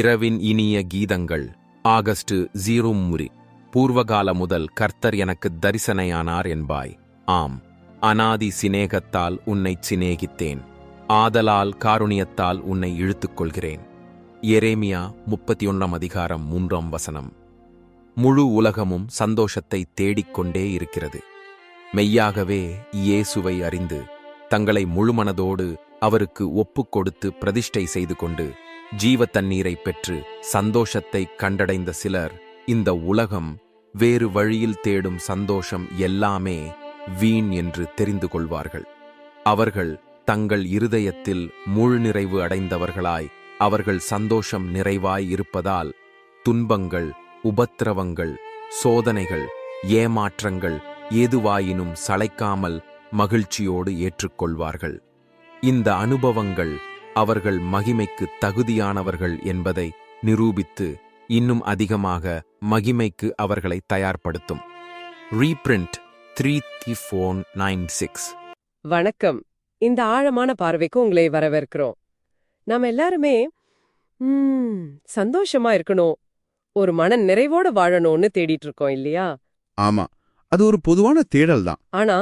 இரவின் இனிய கீதங்கள் August zero முறி பூர்வகால முதல் கர்த்தர் எனக்கு தரிசனையானார் என்பாய். ஆம் அனாதி சிநேகத்தால் உன்னைச் சிநேகித்தேன். ஆதலால் காருணியத்தால் உன்னை இழுத்துக் கொள்கிறேன் எரேமியா முப்பத்தி ஒன்றாம் அதிகாரம் மூன்றாம் வசனம். முழு உலகமும் சந்தோஷத்தை தேடிக்கொண்டே இருக்கிறது. மெய்யாகவே இயேசுவை அறிந்து தங்களை முழுமனதோடு அவருக்கு ஒப்புக் கொடுத்து பிரதிஷ்டை செய்து கொண்டு ஜீவ தண்ணீரை பெற்று சந்தோஷத்தை கண்டடைந்த சிலர் இந்த உலகம் வேறு வழியில் தேடும் சந்தோஷம் எல்லாமே வீண் என்று தெரிந்து கொள்வார்கள். அவர்கள் தங்கள் இருதயத்தில் முழு நிறைவு அடைந்தவர்களாய் அவர்கள் சந்தோஷம் நிறைவாய் இருப்பதால் துன்பங்கள் உபத்திரவங்கள் சோதனைகள் ஏமாற்றங்கள் எதுவாயினும் சளைக்காமல் மகிழ்ச்சியோடு ஏற்றுக்கொள்வார்கள். இந்த அனுபவங்கள் அவர்கள் மகிமைக்கு தகுதியானவர்கள் என்பதை நிரூபித்து இன்னும் அதிகமாக மகிமைக்கு அவர்களை தயார்படுத்தும். Reprint three three four nine six வணக்கம். இந்த ஆழமான பார்வைக்கு உங்களை வரவேற்கிறோம். நாம எல்லாருமே சந்தோஷமா இருக்கணும். ஒரு மன நிறைவோட வாழணும்னு தேடிட்டு இருக்கோம் இல்லையா? ஆமா. அது ஒரு பொதுவான தேடல் தான் ஆனா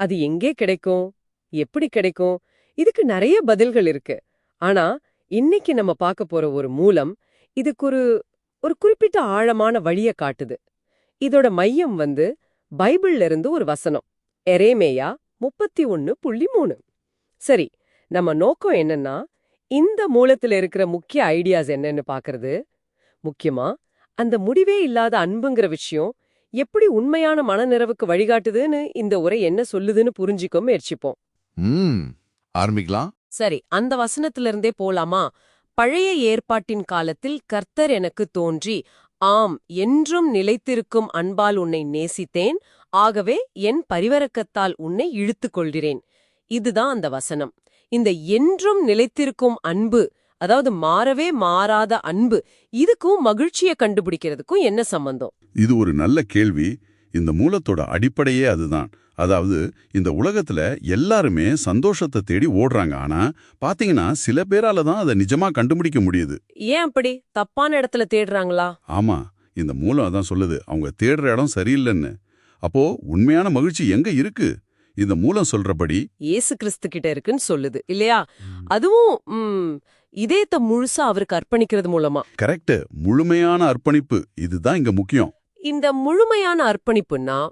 அது எங்கே கிடைக்கும்? எப்படி கிடைக்கும்? இதுக்கு நிறைய பதில்கள் இருக்கு. ஆனா இன்னைக்கு நம்ம பார்க்க போற ஒரு மூலம் இதுக்கு ஒரு ஒரு குறிப்பிட்ட ஆழமான வழிய காட்டுது. இதோட மையம் வந்து பைபிள்ல இருந்து ஒரு வசனம் எரேமேயா முப்பத்தி ஒன்னு புள்ளி மூணு. சரி நம்ம நோக்கம் என்னன்னா இந்த மூலத்துல இருக்கிற முக்கிய ஐடியாஸ் என்னன்னு பாக்குறது முக்கியமா அந்த முடிவே இல்லாத அன்புங்கிற விஷயம் எப்படி உண்மையான மனநிறவுக்கு வழிகாட்டுதுன்னு இந்த உரை என்ன சொல்லுதுன்னு புரிஞ்சிக்க முயற்சிப்போம். ஆரம்பிக்கலாம். சரி அந்த வசனத்திலிருந்தே போலாமா? பழைய ஏற்பாட்டின் காலத்தில் கர்த்தர் எனக்கு தோன்றி ஆம் என்றும் நிலைத்திருக்கும் அன்பால் உன்னை நேசித்தேன் ஆகவே என் பரிவரக்கத்தால் உன்னை இழுத்துக் கொள்கிறேன் இதுதான் அந்த வசனம். இந்த என்றும் நிலைத்திருக்கும் அன்பு அதாவது மாறவே மாறாத அன்பு இதுக்கும் மகிழ்ச்சியை கண்டுபிடிக்கிறதுக்கும் என்ன சம்பந்தம்? இது ஒரு நல்ல கேள்வி. இந்த மூலத்தோட அடிப்படையே அதுதான். அதாவது இந்த உலகத்துல எல்லாருமே சந்தோஷத்தை தேடி ஓடுறாங்க. ஆனா பாத்தீங்கன்னா சில பேரால தான் அதை நிஜமா கண்டுபிடிக்க முடியுது. ஏன் அப்படி? தப்பான இடத்துல தேடுறாங்களா? ஆமா. இந்த மூலம் அதான் சொல்லுது. அவங்க தேடுற இடம் சரியில்லைன்னு. அப்போ உண்மையான மகிழ்ச்சி எங்க இருக்கு? இந்த மூலம் சொல்றபடி இயேசு கிறிஸ்து கிட்ட இருக்குன்னு சொல்லுது. இல்லையா? அதுவும் இதயத்தை முழுசா அவருக்கு அர்ப்பணிக்கிறது மூலமா. கரெக்ட் முழுமையான அர்ப்பணிப்பு. இதுதான் இங்க முக்கியம். இந்த முழுமையான அர்ப்பணிப்புன்னா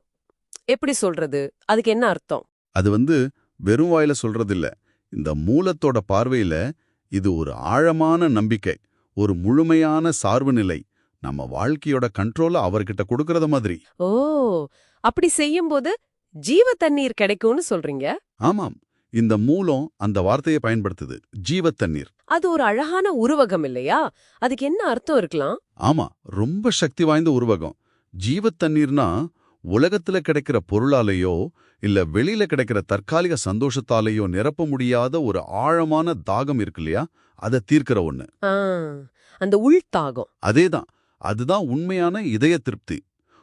எப்படி சொல்றது? அதுக்கு என்ன அர்த்தம்? அது வந்து வெறும் வாயில சொல்றதில்ல. இந்த மூலத்தோட பார்வையில இது ஒரு ஆழமான நம்பிக்கை ஒரு முழுமையான சார்பு நிலை. நம்ம வாழ்க்கையோட கண்ட்ரோல அவர்கிட்ட கொடுக்கறத மாதிரி. ஓ அப்படி செய்யும்போது ஜீவ தண்ணீர் கிடைக்கும்னு சொல்றீங்க? ஆமாம். இந்த மூலம் அந்த வார்த்தையை பயன்படுத்துது. ஜீவத் தண்ணீர். அது ஒரு அழகான உருவகம் இல்லையா? அதுக்கு என்ன அர்த்தம் இருக்கலாம்? ஆமா ரொம்ப சக்தி வாய்ந்த உருவகம். ஜீவத் தண்ணீர்னா உலகத்துல கிடைக்கிற பொருளாலேயோ இல்ல வெளியில கிடைக்கிற தற்காலிக சந்தோஷத்தாலேயோ நிரப்ப முடியாத ஒரு ஆழமான தாகம் இருக்கு இல்லையா? அதை தீர்க்கிற ஒண்ணு. அந்த உள்தாகம் அதேதான். அதுதான் உண்மையான இதய திருப்தி.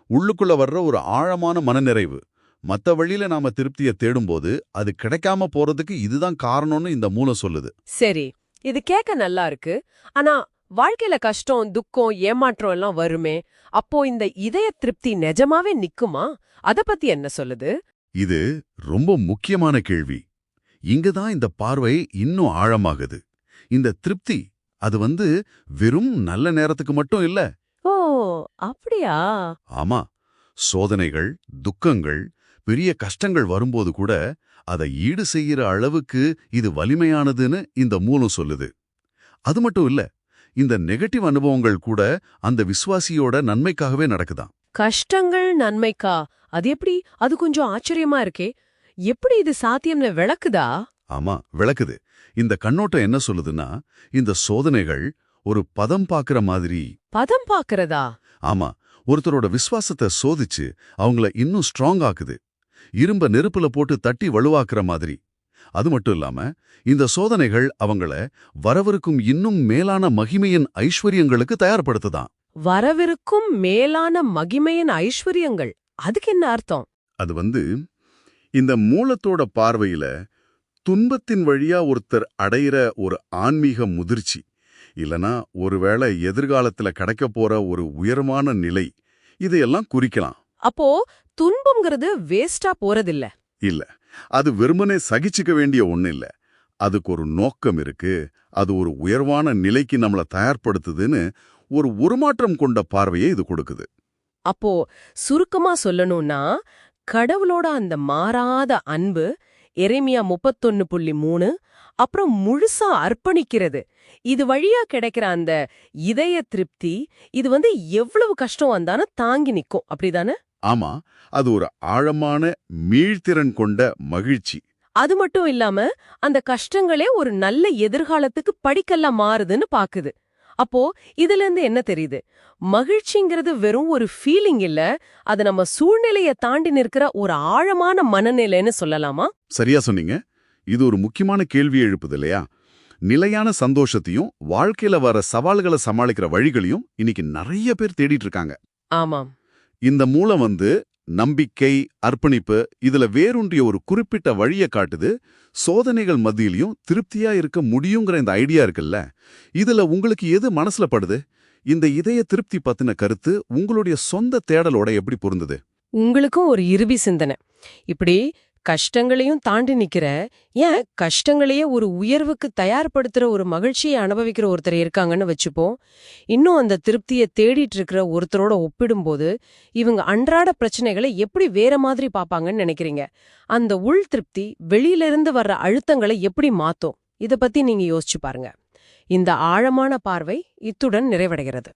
உள்ளுக்குள்ள வர்ற ஒரு ஆழமான மனநிறைவு. மத்த வழியில நாம திருப்தியை தேடும்போது அது கிடைக்காம போறதுக்கு இதுதான் காரணம்னு இந்த மூலம் சொல்லுது. சரி. இது கேட்க நல்லா இருக்கு. ஆனா வாழ்க்கையில கஷ்டம் துக்கம் ஏமாற்றம் எல்லாம் வருமே அப்போ இந்த இதய திருப்தி நிஜமாவே நிக்குமா? அத பத்தி என்ன சொல்லுது? இது ரொம்ப முக்கியமான கேள்வி. இங்க தான் இந்த பார்வை இன்னும் ஆழமாகுது. இந்த திருப்தி அது வந்து வெறும் நல்ல நேரத்துக்கு மட்டும் இல்ல. ஓ அப்படியா? ஆமா. சோதனைகள் துக்கங்கள் பெரிய கஷ்டங்கள் வரும்போது கூட அதை ஈடு செய்யற அளவுக்கு இது வலிமையானதுன்னு இந்த மூலம் சொல்லுது. அது மட்டும் இல்ல இந்த நெகட்டிவ் அனுபவங்கள் கூட அந்த விசுவாசியோட நன்மைக்காகவே நடக்குதாம் கஷ்டங்கள் நன்மைக்கா? அது எப்படி? அது கொஞ்சம் ஆச்சரியமா இருக்கே. எப்படி இது சாத்தியம்னு விளக்குதா? ஆமா விளக்குது. இந்த கண்ணோட்டம் என்ன சொல்லுதுன்னா இந்த சோதனைகள் ஒரு பதம் பாக்குற மாதிரி. பதம் பாக்குறதா? ஆமா ஒருத்தரோட விசுவாசத்தை சோதிச்சு அவங்கள இன்னும் ஸ்ட்ராங் ஆக்குது. இரும்ப நெருப்புல போட்டு தட்டி வலுவாக்குற மாதிரி. அது மட்டும் இல்லாம இந்த சோதனைகள் அவங்கள வரவிருக்கும் இன்னும் மேலான மகிமையின் ஐஸ்வர்யங்களுக்கு தயார்படுத்துதாம் வரவிருக்கும் மேலான மகிமையின் ஐஸ்வர்யங்கள் அதுக்கு என்ன அர்த்தம்? அது வந்து இந்த மூலத்தோட பார்வையில துன்பத்தின் வழியா ஒருத்தர் அடையிற ஒரு ஆன்மீக முதிர்ச்சி இல்லனா ஒருவேளை எதிர்காலத்துல கிடைக்க போற ஒரு உயரமான நிலை இதையெல்லாம் குறிக்கலாம். அப்போ துன்பம்ங்கிறது வேஸ்டா போறதில்ல. இல்ல. அது வெறுமனே சகிச்சுக்க வேண்டிய ஒண்ணு இல்ல. அதுக்கு ஒரு நோக்கம் இருக்கு. அது ஒரு உயர்வான நிலைக்கு நம்மள தயார்படுத்துதுன்னு ஒரு உருமாற்றம் கொண்ட பார்வையை இது கொடுக்குது. அப்போ சுருக்கமா சொல்லணும்னா கடவுளோட அந்த மாறாத அன்பு எரேமியா முப்பத்தொன்னு புள்ளி மூணு அப்புறம் முழுசா அர்ப்பணிக்கிறது. இது வழியா கிடைக்கிற அந்த இதய திருப்தி இது வந்து எவ்வளவு கஷ்டம் வந்தாலும் தாங்கி நிக்கும். அப்படிதானே? ஆமா அது ஒரு ஆழமான மீள்திறன் கொண்ட மகிழ்ச்சி. அது மட்டும் இல்லாம அந்த கஷ்டங்களே ஒரு நல்ல எதிர்காலத்துக்கு படிக்கல்லா மாறுதுன்னு பாக்குது. அப்போ இதுல இருந்து என்ன தெரியுது? மகிழ்ச்சிங்கிறது வெறும் ஒரு ஃபீலிங் இல்ல அது நம்ம சூழ்நிலைய தாண்டி நிற்கிற ஒரு ஆழமான மனநிலைன்னு சொல்லலாமா? சரியா சொன்னீங்க. இது ஒரு முக்கியமான கேள்வி எழுப்புது இல்லையா? நிலையான சந்தோஷத்தையும் வாழ்க்கையில வர சவால்களை சமாளிக்கிற வழிகளையும் இன்னைக்கு நிறைய பேர் தேடிட்டு இருக்காங்க. ஆமாம். இந்த மூலம் வந்து நம்பிக்கை அர்ப்பணிப்பு இதுல வேரூன்றிய ஒரு குறிப்பிட்ட வழியை காட்டுது. சோதனைகள் மத்தியிலையும் திருப்தியா இருக்க முடியுங்கிற இந்த ஐடியா இருக்குல்ல? இதுல உங்களுக்கு எது மனசுல படுது? இந்த இதய திருப்தி பத்தின கருத்து உங்களுடைய சொந்த தேடலோட எப்படி பொருந்தது? உங்களுக்கும் ஒரு இறுதி சிந்தனை. இப்படி கஷ்டங்களையும் தாண்டி நிக்கிற ஏன் கஷ்டங்களையே ஒரு உயர்வுக்கு தயார்படுத்துற ஒரு மகிழ்ச்சியை அனுபவிக்கிற ஒருத்தர் இருக்காங்கன்னு வச்சுப்போம். இன்னும் அந்த திருப்தியை தேடிட்டு இருக்கிற ஒருத்தரோட ஒப்பிடும்போது இவங்க அன்றாட பிரச்சனைகளை எப்படி வேற மாதிரி பாப்பாங்கன்னு நினைக்கிறீங்க? அந்த உள் திருப்தி வெளியில இருந்து வர்ற அழுத்தங்களை எப்படி மாத்தும்? இத பத்தி நீங்க யோசிச்சு பாருங்க. இந்த ஆழமான பார்வை இத்துடன் நிறைவடைகிறது.